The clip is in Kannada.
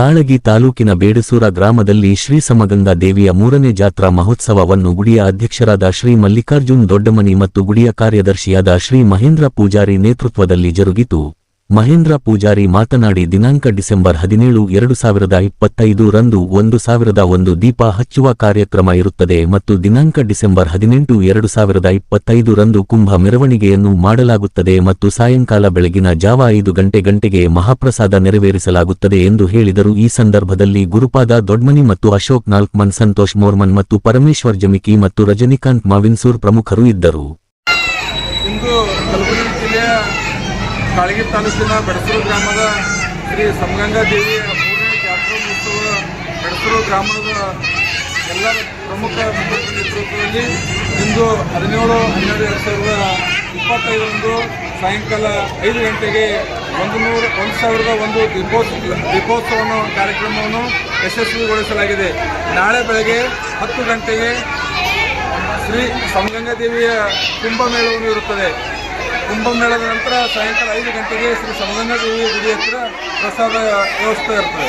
ಕಾಳಗಿ ತಾಲೂಕಿನ ಬೇಡಸೂರ ಗ್ರಾಮದಲ್ಲಿ ಶ್ರೀ ಸಮಗಂಗಾ ದೇವಿಯ ಮೂರನೇ ಜಾತ್ರಾ ಮಹೋತ್ಸವವನ್ನು ಗುಡಿಯ ಅಧ್ಯಕ್ಷರಾದ ಶ್ರೀ ಮಲ್ಲಿಕಾರ್ಜುನ್ ದೊಡ್ಡಮನಿ ಮತ್ತು ಗುಡಿಯ ಕಾರ್ಯದರ್ಶಿಯಾದ ಶ್ರೀ ಮಹೇಂದ್ರ ಪೂಜಾರಿ ನೇತೃತ್ವದಲ್ಲಿ ಜರುಗಿತು. ಮಹೇಂದ್ರ ಪೂಜಾರಿ ಮಾತನಾಡಿ ದಿನಾಂಕ ಡಿಸೆಂಬರ್ ಹದಿನೇಳು, ಎರಡು ಸಾವಿರದ ಇಪ್ಪತ್ತೈದು ರಂದು ಒಂದು ಸಾವಿರದ ಒಂದು ದೀಪ ಹಚ್ಚುವ ಕಾರ್ಯಕ್ರಮ ಇರುತ್ತದೆ ಮತ್ತು ದಿನಾಂಕ ಡಿಸೆಂಬರ್ ಹದಿನೆಂಟು, ಎರಡು ಸಾವಿರದ ಇಪ್ಪತ್ತೈದು ರಂದು ಕುಂಭ ಮೆರವಣಿಗೆಯನ್ನು ಮಾಡಲಾಗುತ್ತದೆ ಮತ್ತು ಸಾಯಂಕಾಲ ಬೆಳಗಿನ ಜಾವ ಐದು ಗಂಟೆ ಗಂಟೆಗೆ ಮಹಾಪ್ರಸಾದ ನೆರವೇರಿಸಲಾಗುತ್ತದೆ ಎಂದು ಹೇಳಿದರು. ಈ ಸಂದರ್ಭದಲ್ಲಿ ಗುರುಪಾದ ದೊಡ್ಮನಿ ಮತ್ತು ಅಶೋಕ್ ನಾಲ್ಕ್ಮನ್, ಸಂತೋಷ್ ಮೋರ್ಮನ್ ಮತ್ತು ಪರಮೇಶ್ವರ್ ಜಮಿಕಿ ಮತ್ತು ರಜನಿಕಾಂತ್ ಮಾವಿನ್ಸೂರ್ ಪ್ರಮುಖರು ಇದ್ದರು. ಕಾಳಗಿ ತಾಲೂಕಿನ ಬೆಡಸೂರು ಗ್ರಾಮದ ಶ್ರೀ ಸಮಗಂಗಾ ದೇವಿಯ ಮೂರನೇ ಜಾತ್ರಾ ಮಹೋತ್ಸವ ಬೆಡಸೂರು ಗ್ರಾಮದ ಎಲ್ಲ ಪ್ರಮುಖ ನೇತೃತ್ವದಲ್ಲಿ ಇಂದು ಹದಿನೇಳು, ಹನ್ನೆರಡು, ಎರಡು ಸಾವಿರದ ಇಪ್ಪತ್ತೈದರಂದು ಸಾಯಂಕಾಲ ಐದು ಗಂಟೆಗೆ ಒಂದು ನೂರ, ಒಂದು ಸಾವಿರದ ಒಂದು ದೀಪೋತ್ಸವ ದೀಪೋತ್ಸವವನ್ನು, ಕಾರ್ಯಕ್ರಮವನ್ನು ಯಶಸ್ವಿಗೊಳಿಸಲಾಗಿದೆ. ನಾಳೆ ಬೆಳಗ್ಗೆ ಹತ್ತು ಗಂಟೆಗೆ ಶ್ರೀ ಸಮಗಂಗಾ ದೇವಿಯ ಕುಂಭಮೇಳವನ್ನು ಇರುತ್ತದೆ. ಕುಂಭಮೇಳದ ನಂತರ ಸಾಯಂಕಾಲ ಐದು ಗಂಟೆಗೆ ಶ್ರೀ ಸಮಗಂಗಾ ದೇವಿಯ ಗುಡಿ ಹತ್ತಿರ ಪ್ರಸಾದ ವ್ಯವಸ್ಥೆ ಇರ್ತದೆ.